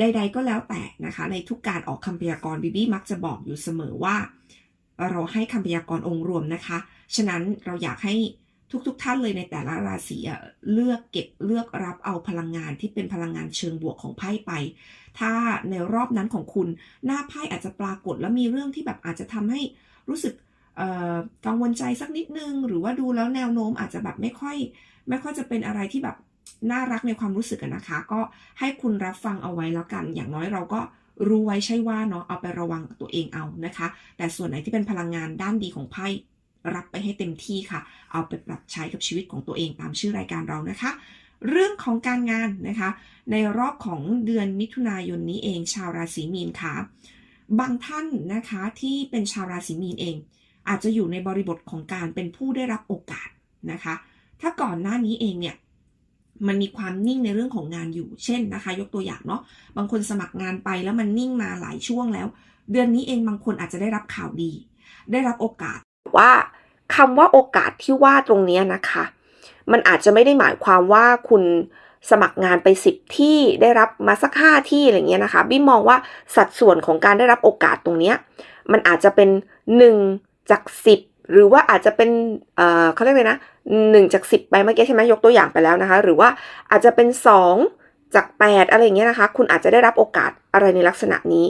ใด ๆ ก็แล้วแต่นะคะ ในทุกการออกคำพยากรณ์บิบี้มักจะบอกอยู่เสมอว่า เราให้คำพยากรณ์องค์รวมนะคะ ฉะนั้นเราอยากให้ทุกๆทท่านเลยในแต่ละราศีเลือกเก็บเลือกรับเอาพลังงานที่เป็นพลังงานเชิงบวกของไพ่ไป ถ้าในรอบนั้นของคุณหน้าไพ่อาจจะปรากฏแล้วมีเรื่องที่แบบอาจจะทำให้รู้สึกกังวลใจสักนิดนึง หรือว่าดูแล้วแนวโน้มอาจจะแบบไม่ค่อย ไม่ค่อยจะเป็นอะไรที่แบบ น่ารักในความรู้สึกนะคะ ก็ให้คุณรับฟังเอาไว้แล้วกัน อย่างน้อยเราก็รู้ไว้ใช่ว่าเนาะเอาไประวังตัวเองเอานะคะ แต่ส่วนไหนที่เป็นพลังงานด้านดีของไพ่รับไปให้เต็มที่ค่ะ เอาไปปรับใช้กับชีวิตของตัวเองตามชื่อรายการเรานะคะ เรื่องของการงานนะคะ ในรอบของเดือนมิถุนายนนี้เองชาวราศีมีนค่ะ บางท่านนะคะที่เป็นชาวราศีมีนเอง อาจจะอยู่ในบริบทของการเป็นผู้ได้รับโอกาสนะคะ ถ้าก่อนหน้านี้เองเนี่ย มันมีความนิ่งในเรื่องของงานอยู่ เช่นนะคะ ยกตัวอย่างเนาะ บางคนสมัครงานไปแล้วมันนิ่งมาหลายช่วงแล้ว เดือนนี้เองบางคนอาจจะได้รับข่าวดี ได้รับโอกาสว่าคำว่าโอกาสที่ว่าตรงนี้นะคะ มันอาจจะไม่ได้หมายความว่าคุณสมัครงานไป 10 ที่ได้รับมาสัก 5 ที่อะไรเงี้ยนะคะบี้มองว่าสัดส่วนของการได้รับโอกาสตรงเนี้ยมันอาจจะเป็น 1 จาก 10 หรือว่าอาจจะเป็นเอ่อเขาเรียกเลยนะ1จาก10ไปเมื่อกี้ใช่ไหมยกตัวอย่างไปแล้วนะคะ หรือว่าอาจจะเป็น2จาก8อะไรเงี้ยนะคะ คุณอาจจะได้รับโอกาสอะไรในลักษณะนี้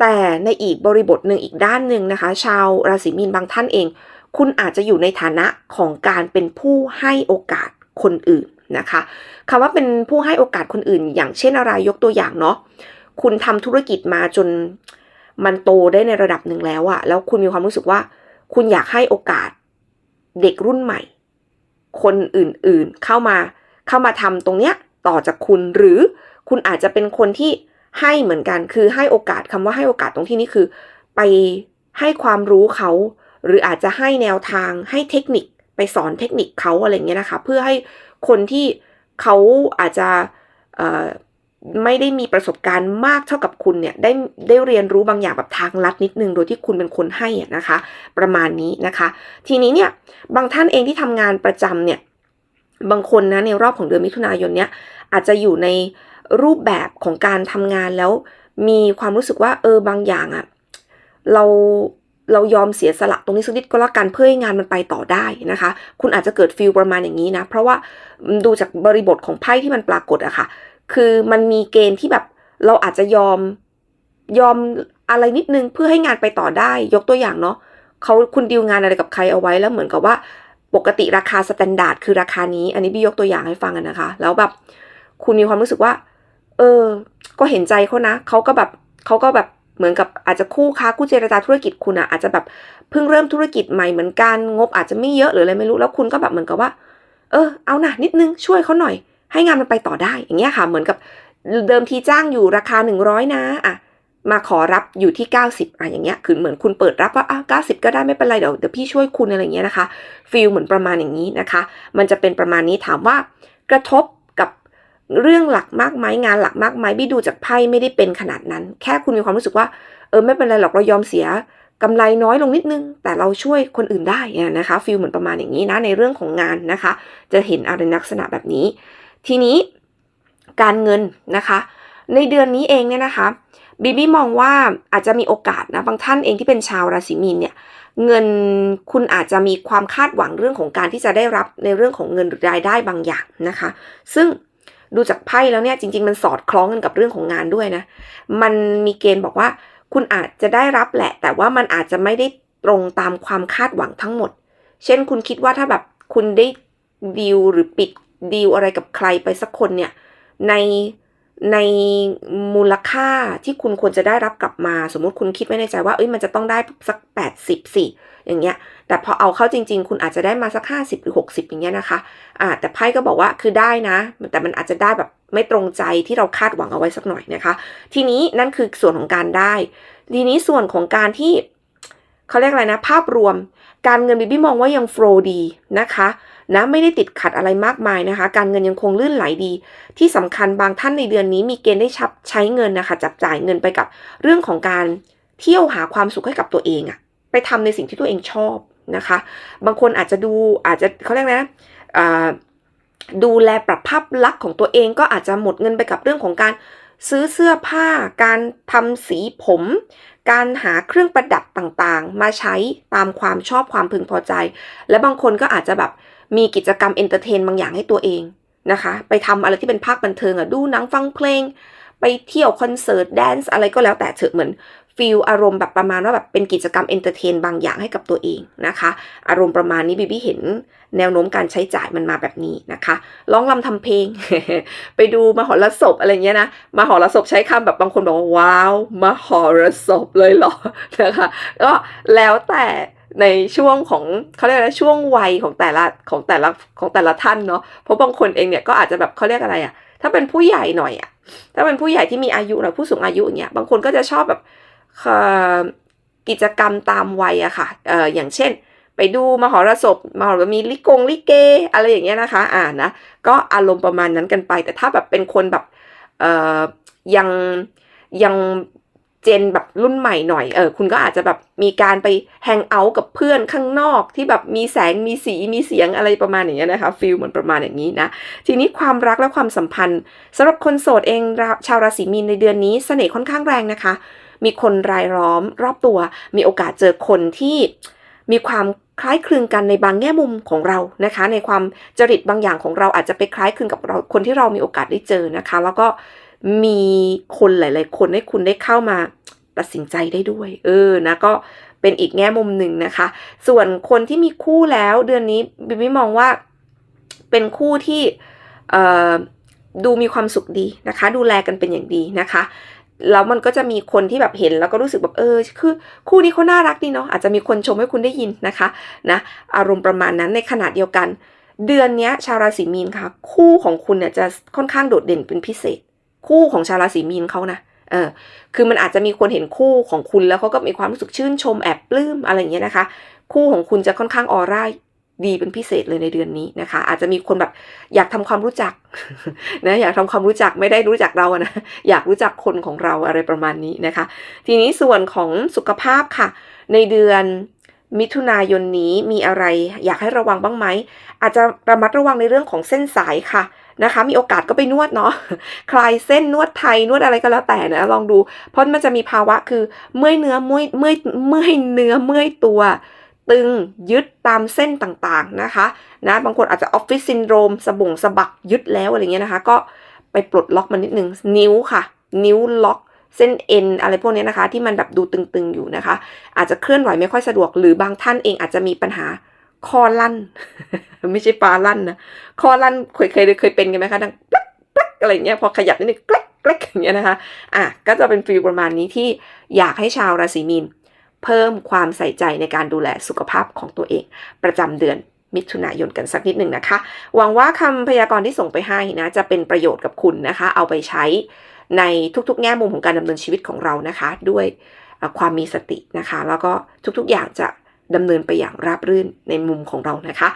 แต่ในอีกบริบทหนึ่งอีกด้านหนึ่งนะคะ ชาวราศีมีนบางท่านเอง คุณอาจจะอยู่ในฐานะของการเป็นผู้ให้โอกาสคนอื่นนะคะคำว่าเป็นผู้ให้โอกาสคนอื่น อย่างเช่นอะไรยกตัวอย่างเนาะคุณทำธุรกิจมาจนมันโตได้ในระดับหนึ่งแล้วอะแล้วคุณมีความรู้สึกว่า คุณอยากให้โอกาสเด็กรุ่นใหม่ คนอื่นๆเข้ามาเข้ามาทำตรงเนี้ยต่อจากคุณหรือคุณอาจจะเป็นคนที่ให้เหมือนกันคือให้โอกาสคำว่าให้โอกาสตรงที่นี้คือ ไปให้ความรู้เขา หรืออาจจะให้แนวทางให้เทคนิคไปสอนเทคนิคเขาอะไรเงี้ยนะคะ เพื่อให้คนที่เขาอาจจะ ไม่ได้มีประสบการณ์มากเท่ากับคุณเนี่ยได้ได้เรียนรู้บางอย่างแบบทางลัดนิดนึง โดยที่คุณเป็นคนให้นะคะ ประมาณนี้นะคะ ทีนี้เนี่ยบางท่านเองที่ทำงานประจำเนี่ยบางคนนะในรอบของเดือนมิถุนายนเนี่ยอาจจะอยู่ในรูปแบบของการทำงานแล้ว มีความรู้สึกว่าเออบางอย่างอะเราเรายอมเสียสละตรงนี้สักนิดก็แล้วกันเพื่อให้งานมันไปต่อได้นะคะ คุณอาจจะเกิดฟีลประมาณอย่างนี้นะ เพราะว่าดูจากบริบทของไพ่ที่มันปรากฏอะค่ะ คือมันมีเกณฑ์ที่แบบเราอาจจะยอมยอมอะไรนิดนึงเพื่อให้งานไปต่อได้ ยกตัวอย่างเนาะเขาคุณดีลงานอะไรกับใครเอาไว้แล้วเหมือนกับว่า ปกติราคาสแตนดาร์ดคือราคานี้ อันนี้พี่ยกตัวอย่างให้ฟังกันนะคะ แล้วแบบคุณมีความรู้สึกว่า เออ ก็เห็นใจเขานะเขาก็แบบเขาก็แบบเหมือนกับอาจจะคู่ค้าคู่เจรจาธุรกิจคุณอะอาจจะแบบเพิ่งเริ่มธุรกิจใหม่เหมือนกันงบอาจจะไม่เยอะหรืออะไรไม่รู้แล้วคุณก็แบบเหมือนกับว่า เออเอานะนิดนึงช่วยเขาหน่อย ให้งานมันไปต่อได้ อย่างเงี้ยค่ะ เหมือนกับเดิมทีจ้างอยู่ราคา 100 นะอะมาขอรับอยู่ที่ 90อะอย่างเงี้ยคือเหมือนคุณเปิดรับว่าอะ90ก็ได้ไม่เป็นไรเดี๋ยวเดี๋ยวพี่ช่วยคุณอะไรเงี้ยนะคะฟีลเหมือนประมาณอย่างนี้นะคะ มันจะเป็นประมาณนี้ถามว่ากระทบกับเรื่องหลักมากไหมงานหลักมากไหมพี่ดูจากไพ่ไม่ได้เป็นขนาดนั้น แค่คุณมีความรู้สึกว่าเออไม่เป็นไรหรอกเรายอมเสียกำไรน้อยลงนิดนึง แต่เราช่วยคนอื่นได้นะคะฟีลเหมือนประมาณอย่างนี้นะในเรื่องของงานนะคะ จะเห็นอะไรลักษณะแบบนี้ ทีนี้การเงินนะคะ ในเดือนนี้เองเนี่ยนะคะบีบี้มองว่าอาจจะมีโอกาสนะบางท่านเองที่เป็นชาวราศีมีนเนี่ยเงินคุณอาจจะมีความคาดหวังเรื่องของการที่จะได้รับในเรื่องของเงินหรือรายได้บางอย่างนะคะ ซึ่งดูจากไพ่แล้วเนี่ยจริง ๆ มันสอดคล้องกันกับเรื่องของงานด้วยนะ มันมีเกณฑ์บอกว่า คุณอาจจะได้รับแหละ แต่ว่ามันอาจจะไม่ได้ตรงตามความคาดหวังทั้งหมด เช่นคุณคิดว่าถ้าแบบคุณได้ดีลหรือปิด ดีลอะไรกับใครไปสักคนเนี่ยในในมูลค่าที่คุณควรจะได้รับกลับมา สมมุติคุณคิดไว้ในใจว่าเอ้ยมันจะต้องได้สัก 80สิอย่างเงี้ย แต่พอเอาเข้าจริง ๆ คุณอาจจะได้มาสัก 50 หรือ 60 อย่างเงี้ยนะคะอ่าแต่ไพ่ก็บอกว่าคือได้นะ แต่มันอาจจะได้แบบไม่ตรงใจที่เราคาดหวังเอาไว้สักหน่อยนะคะ ทีนี้นั่นคือส่วนของการได้ ทีนี้ส่วนของการที่เขาเรียกอะไรนะ ภาพรวม การเงินบิบี้มองว่ายังโฟลดีนะคะ นะไม่ได้ติดขัดอะไรมากมายนะคะ การเงินยังคงลื่นไหลดี ที่สำคัญบางท่านในเดือนนี้มีเกณฑ์ได้ชับใช้เงินนะคะ จับจ่ายเงินไปกับเรื่องของการเที่ยวหาความสุขให้กับตัวเองอะไปทำในสิ่งที่ตัวเองชอบนะคะ บางคนอาจจะดูอาจจะเขาเรียกนะดูแลปรับภาพลักษณ์ของตัวเองก็อาจจะหมดเงินไปกับเรื่องของการซื้อเสื้อผ้า การทำสีผม การหาเครื่องประดับต่างๆ มาใช้ตามความชอบความพึงพอใจ และบางคนก็อาจจะแบบมีกิจกรรมเอนเตอร์เทนบางอย่างให้ตัวเองนะคะ ไปทำอะไรที่เป็นภาคบันเทิงอะดูหนังฟังเพลง ไปเที่ยวคอนเสิร์ตแดนซ์อะไรก็แล้วแต่เถอะเหมือนฟีลอารมณ์แบบประมาณว่าแบบเป็นกิจกรรมเอนเตอร์เทนบางอย่างให้กับตัวเองนะคะ อารมณ์ประมาณนี้บีบีเห็นแนวโน้มการใช้จ่ายมันมาแบบนี้นะคะร้องรำทำเพลง ไปดูมหรสพอะไรเงี้ยนะมหรสพใช้คำแบบบางคนบอกว่าว้าวมหรสพเลยเหรอนะคะก็แล้วแต่ ในช่วงของเขาเรียกอะไรช่วงวัยของแต่ละของแต่ละของแต่ละท่านเนาะเพราะบางคนเองเนี่ยก็อาจจะแบบเขาเรียกอะไรอะถ้าเป็นผู้ใหญ่หน่อยอะถ้าเป็นผู้ใหญ่ที่มีอายุหน่อผู้สูงอายุอย่างเงี้ยบางคนก็จะชอบแบบกิจกรรมตามวัยอะค่ะเอ่ออย่างเช่น ไปดูมหรสพมหรมีลิกงลิเก อะไรอย่างเงี้ยนะคะ อ่านะก็อารมณ์ประมาณนั้นกันไป แต่ถ้าแบบเป็นคนแบบเอ่อยังยัง เจนแบบรุ่นใหม่หน่อยเออคุณก็อาจจะแบบมีการไปแฮงเอาท์กับเพื่อนข้างนอกที่แบบมีแสงมีสีมีเสียงอะไรประมาณอย่างเงี้ยนะคะฟิลเหมือนประมาณอย่างนี้นะ ทีนี้ความรักและความสัมพันธ์สำหรับคนโสดเองชาวราศีมีนในเดือนนี้เสน่ห์ค่อนข้างแรงนะคะ มีคนรายล้อมรอบตัว มีโอกาสเจอคนที่มีความคล้ายคลึงกันในบางแง่มุมของเรานะคะ ในความจริตบางอย่างของเราอาจจะไปคล้ายคลึงกับเราคนที่เรามีโอกาสได้เจอนะคะ แล้วก็ มีคนหลาย ๆ คนให้คุณได้เข้ามาตัดสินใจได้ด้วย เออนะก็เป็นอีกแง่มุมหนึ่งนะคะ ส่วนคนที่มีคู่แล้วเดือนนี้บิบิมองว่าเป็นคู่ที่ดูมีความสุขดีนะคะ ดูแลกันเป็นอย่างดีนะคะแล้วมันก็จะมีคนที่แบบเห็นแล้วก็รู้สึกแบบเออคือคู่นี้เขาน่ารักดีเนาะอาจจะมีคนชมให้คุณได้ยินนะคะนะอารมณ์ประมาณนั้นในขณะเดียวกัน เดือนนี้ชาวราศีมีนค่ะ คู่ของคุณเนี่ยจะค่อนข้างโดดเด่นเป็นพิเศษ คู่ของชาวราศีมีนเขานะเออคือมันอาจจะมีคนเห็นคู่ของคุณแล้วเขาก็มีความรู้สึกชื่นชมแอบปลื้มอะไรอย่างเงี้ยนะคะ คู่ของคุณจะค่อนข้างออร่าดีเป็นพิเศษเลยในเดือนนี้นะคะ อาจจะมีคนแบบอยากทำความรู้จักนะอยากทำความรู้จักไม่ได้รู้จักเราอะนะอยากรู้จักคนของเราอะไรประมาณนี้นะคะ ทีนี้ส่วนของสุขภาพค่ะ ในเดือน มิถุนายนนี้มีอะไรอยากให้ระวังบ้างไหม อาจจะระมัดระวังในเรื่องของเส้นสายค่ะนะคะ มีโอกาสก็ไปนวดเนาะคลายเส้นนวดไทยนวดอะไรก็แล้วแต่นะลองดู เพราะมันจะมีภาวะคือเมื่อยเนื้อเมื่อยเมื่อยเมื่อยเนื้อเมื่อยตัว ตึงยึดตามเส้นต่างๆนะคะนะบางคนอาจจะออฟฟิศซินโดรมสะบงสะบักยึดแล้วอะไรเงี้ยนะคะ ก็ไปปลดล็อกมันนิดนึงนิ้วค่ะ นิ้วล็อก เส้นเอ็นอะไรพวกนี้นะคะ ที่มันแบบดูตึงๆอยู่นะคะ อาจจะเคลื่อนไหวไม่ค่อยสะดวก หรือบางท่านเองอาจจะมีปัญหาคอลั่น ไม่ใช่ปลาลั่นนะคอลั่นเคยเคยเคยเป็นกันไหมคะดังปลักปลักอะไรเงี้ยพอขยับนิดนึงกลักกลักอย่างเงี้ยนะคะอะก็จะเป็นฟีลประมาณนี้ที่อยากให้ชาวราศีมีนเพิ่มความใส่ใจในการดูแลสุขภาพของตัวเอง ประจำเดือนมิถุนายนกันสักนิดหนึ่งนะคะ หวังว่าคำพยากรณ์ที่ส่งไปให้นะ จะเป็นประโยชน์กับคุณนะคะ เอาไปใช้ ในทุกๆ แง่มุมของการดำเนินชีวิตของเรานะคะ ด้วยความมีสตินะคะ แล้วก็ทุกๆอย่างจะดำเนินไปอย่างราบรื่นในมุมของเรานะคะ